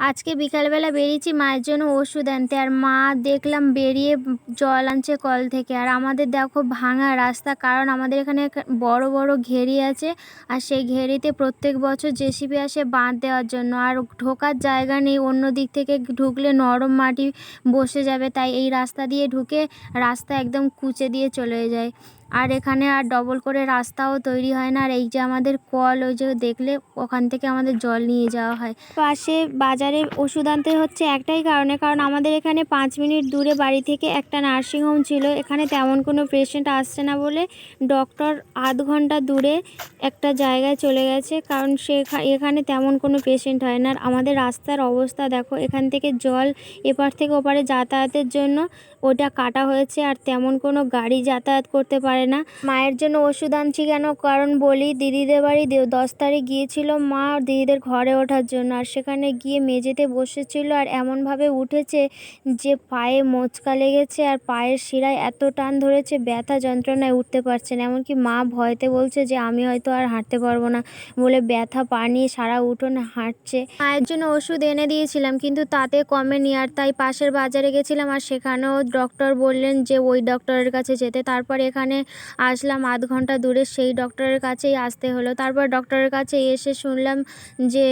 আজকে বিকালবেলা বেরিয়েছি, মায়ের জন্য ওষুধ আনতে। আর মা দেখলাম বেরিয়ে জল আনছে কল থেকে। আর আমাদের দেখো ভাঙা রাস্তা, কারণ আমাদের এখানে বড় বড় ঘেরি আছে। আর সেই ঘেরিতে প্রত্যেক বছর জেসিবি আসে বাঁধ দেওয়ার জন্য। আর ঢোকার জায়গা নেই, অন্য দিক থেকে ঢুকলে নরম মাটি বসে যাবে। তাই এই রাস্তা দিয়ে ঢুকে রাস্তা একদম কুচে দিয়ে চলে যায়। আর এখানে আর ডবল করে রাস্তাও তৈরি হয় না। আর এই যে আমাদের কল, ওই যে দেখলে ওখান থেকে আমাদের জল নিয়ে যাওয়া হয়। পাশে বাজারে ওষুধ আনতে হচ্ছে একটাই কারণে, কারণ আমাদের এখানে পাঁচ মিনিট দূরে বাড়ি থেকে একটা নার্সিংহোম ছিল। এখানে তেমন কোনো পেশেন্ট আসছে না বলে ডক্টর আধ ঘণ্টা দূরে একটা জায়গায় চলে গেছে, কারণ সে এখানে তেমন কোনো পেশেন্ট হয় না। আর আমাদের রাস্তার অবস্থা দেখো, এখান থেকে জল এপার থেকে ওপারে যাতায়াতের জন্য ওটা কাটা হয়েছে। আর তেমন কোনো গাড়ি যাতায়াত করতে পারে না। মায়ের জন্য ওষুধ আনছি কেন? কারণ বলি, দিদিদের বাড়ি দশ তারিখ গিয়েছিল মা দিদিদের ঘরে ওঠার জন্য। আর সেখানে গিয়ে মেঝেতে বসেছিল আর এমনভাবে উঠেছে যে পায়ে মোচকা লেগেছে আর পায়ের শিরায় এত টান ধরেছে, ব্যথা যন্ত্রণায় উঠতে পারছে না। এমনকি মা ভয়তে বলছে যে, আমি হয়তো আর হাঁটতে পারব না। বলে ব্যথা পা নিয়ে সারা উঠোন হাঁটছে। মায়ের জন্য ওষুধ এনে দিয়েছিলাম, কিন্তু তাতে কমেনি। আর তাই পাশের বাজারে গেছিলাম আর সেখানেও ডক্টর বললেন যে, ওই ডক্টরের কাছে যেতে। তারপর এখানে আসলাম আধ ঘণ্টা দূরে, সেই ডক্টরের কাছেই আসতে হলো। তারপর ডক্টরের কাছে এসে শুনলাম যে,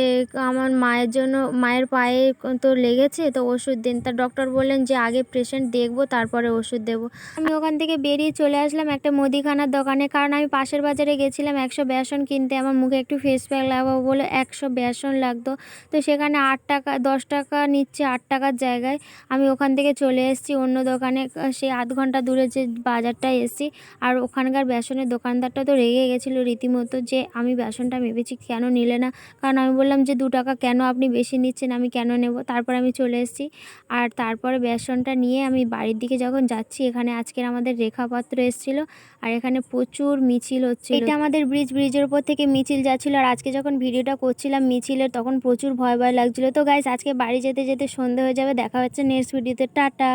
আমার মায়ের জন্য, মায়ের পায়ে তো লেগেছে, তো ওষুধ দিন। তা ডক্টর বললেন যে, আগে পেশেন্ট দেখব, তারপরে ওষুধ দেবো। আমি ওখান থেকে বেরিয়ে চলে আসলাম একটা মুদিখানার দোকানে, কারণ আমি পাশের বাজারে গেছিলাম একশো বেসন কিনতে। আমার মুখে একটু ফেস প্যাক লাগাবো বলে একশো বেসন লাগতো। তো সেখানে আট টাকা, দশ টাকা নিচ্ছে আট টাকার জায়গায়। আমি ওখান থেকে চলে এসেছি অন্য দোকানে সেই আধ ঘণ্টা দূরে যে বাজারটায় এসেছি। আর ওখানকার বেসনের দোকানদারটা তো রেগে গেছিল রীতিমতো যে, আমি বেসনটা মেপেছি কেন নিলে না? কারণ আমি বললাম যে, দু টাকা কেন আপনি বেশি নিচ্ছেন? আমি কেন নেব? তারপর আমি চলে এসেছি। আর তারপরে বেসনটা নিয়ে আমি বাড়ির দিকে যখন যাচ্ছি, এখানে আজকের আমাদের রেখাপাত্র এসেছিল আর এখানে প্রচুর মিছিল হচ্ছে এটা আমাদের ব্রিজ, ব্রিজের উপর থেকে মিছিল যাচ্ছিল আর আজকে যখন ভিডিওটা করছিলাম মিছিলের, তখন প্রচুর ভয় ভয় লাগছিল। তো গাইস আজকে বাড়ি যেতে যেতে সন্ধে হয়ে যাবে। দেখা হচ্ছে নেক্সট ভিডিওতে টাটা!